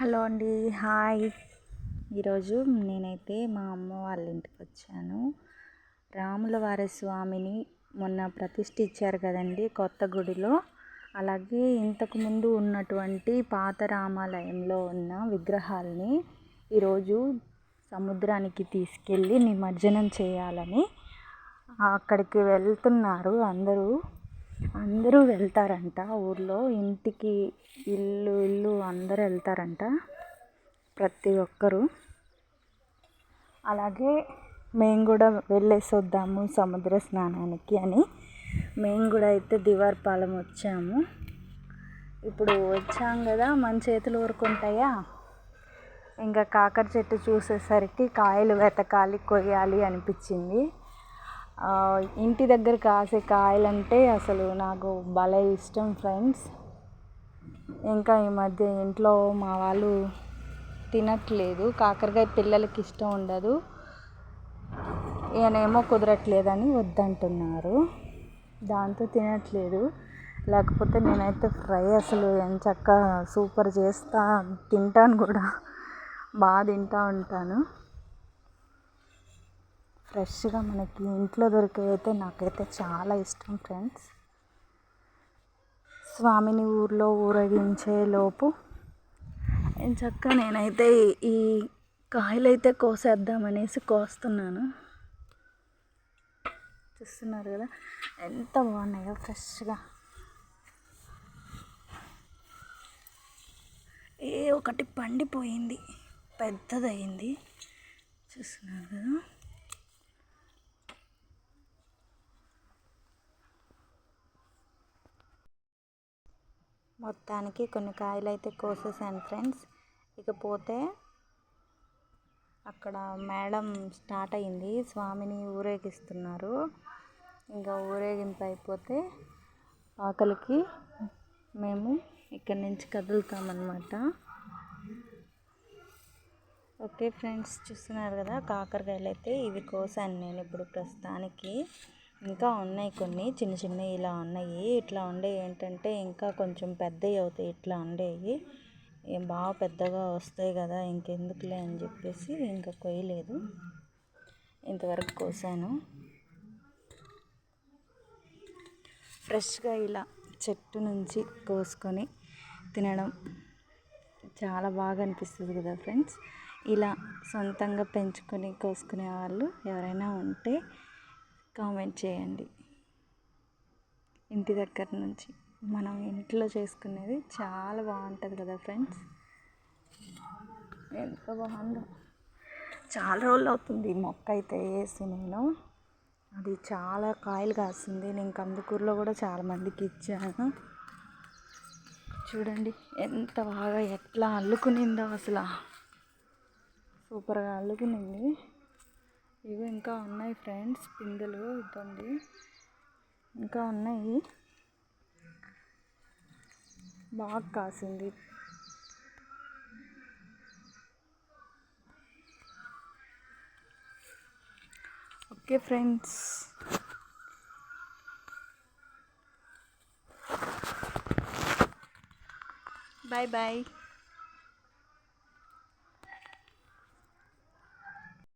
Hello అండి hi. ఈరోజు నేనైతే మా అమ్మ వాళ్ళ ఇంటికి వచ్చాను. రాముల వారి స్వామిని మొన్న ప్రతిష్ఠ ఇచ్చారు కదండి కొత్త గుడిలో. అలాగే ఇంతకుముందు ఉన్నటువంటి పాత రామాలయంలో ఉన్న విగ్రహాలని ఈరోజు సముద్రానికి తీసుకెళ్ళి నిమజ్జనం చేయాలని అక్కడికి వెళ్తున్నారు అందరూ. అందరూ వెళ్తారంట. ఊర్లో ఇంటికి ఇల్లు ఇల్లు అందరూ వెళ్తారంట. ప్రతి ఒక్కరు. అలాగే మేము కూడా వెళ్ళేసి వద్దాము సముద్ర స్నానానికి అని. మేము కూడా అయితే దివారపాలెం వచ్చాము. ఇప్పుడు వచ్చాం కదా మన చేతులు ఊరుకుంటాయా? ఇంకా కాకర చెట్టు చూసేసరికి కాయలు వెతకాలి కొయ్యాలి అనిపించింది. ఇంటి దగ్గర కాసే కాయలంటే అసలు నాకు భలే ఇష్టం ఫ్రెండ్స్. ఇంకా ఈ మధ్య ఇంట్లో మా వాళ్ళు తినట్లేదు. కాకరకాయ పిల్లలకి ఇష్టం ఉండదు. ఈయనేమో కుదరట్లేదని వద్దంటున్నారు. దాంతో తినట్లేదు. లేకపోతే నేనైతే ఫ్రై అసలు ఎంచక్క సూపర్ చేస్తా తింటాను కూడా. బాగా తింటూ ఉంటాను. ఫ్రెష్గా మనకి ఇంట్లో దొరికేవైతే నాకైతే చాలా ఇష్టం ఫ్రెండ్స్. స్వామిని ఊర్లో ఊరేగించే లోపు చక్క నేనైతే ఈ కాయలు అయితే కోసేద్దామనేసి కోస్తున్నాను. చూస్తున్నారు కదా ఎంత బాగున్నాయో ఫ్రెష్గా. ఏ ఒకటి పండిపోయింది పెద్దదయింది. చూస్తున్నారు కదా. మొత్తానికి కొన్ని కాయలు అయితే కోసేసాను ఫ్రెండ్స్. ఇకపోతే అక్కడ మేడం స్టార్ట్ అయింది. స్వామిని ఊరేగిస్తున్నారు. ఇంకా ఊరేగింపు అయిపోతే ఆకలికి మేము ఇక్కడి నుంచి కదులుతామన్నమాట. ఓకే ఫ్రెండ్స్ చూస్తున్నారు కదా కాకరకాయలు అయితే ఇవి కోసాను నేను ఇప్పుడు ప్రస్తుతానికి. ఇంకా ఉన్నాయి కొన్ని చిన్న చిన్నవి ఇలా ఉన్నాయి. ఇట్లా ఉండే ఏంటంటే ఇంకా కొంచెం పెద్దవి అవుతాయి. ఇట్లా ఉండేవి. ఏం బాగా పెద్దగా వస్తాయి కదా ఇంకెందుకులే అని చెప్పేసి ఇంకా కొయ్యలేదు. ఇంతవరకు కోసాను. ఫ్రెష్గా ఇలా చెట్టు నుంచి కోసుకొని తినడం చాలా బాగా అనిపిస్తుంది కదా ఫ్రెండ్స్. ఇలా సొంతంగా పెంచుకొని కోసుకునే వాళ్ళు ఎవరైనా ఉంటే కామెంట్ చేయండి. ఇంటి దగ్గర నుంచి మనం ఇంట్లో చేసుకునేది చాలా బాగుంటుంది కదా ఫ్రెండ్స్. ఎంత బాగుందో. చాలా రోజులు అవుతుంది మొక్క అయితే వేసి నేను. అది చాలా కాయలు కాస్తుంది నేను కందుకూరులో కూడా చాలామందికి ఇచ్చాను. చూడండి ఎంత బాగా ఎట్లా అల్లుకునిందో అసలు. సూపర్గా అల్లుకునింది. ఇవి ఇంకా ఉన్నాయి ఫ్రెండ్స్ పిందెలు ఇవ్వండి ఇంకా ఉన్నాయి. బాగా కాసింది. Okay friends. Bye bye.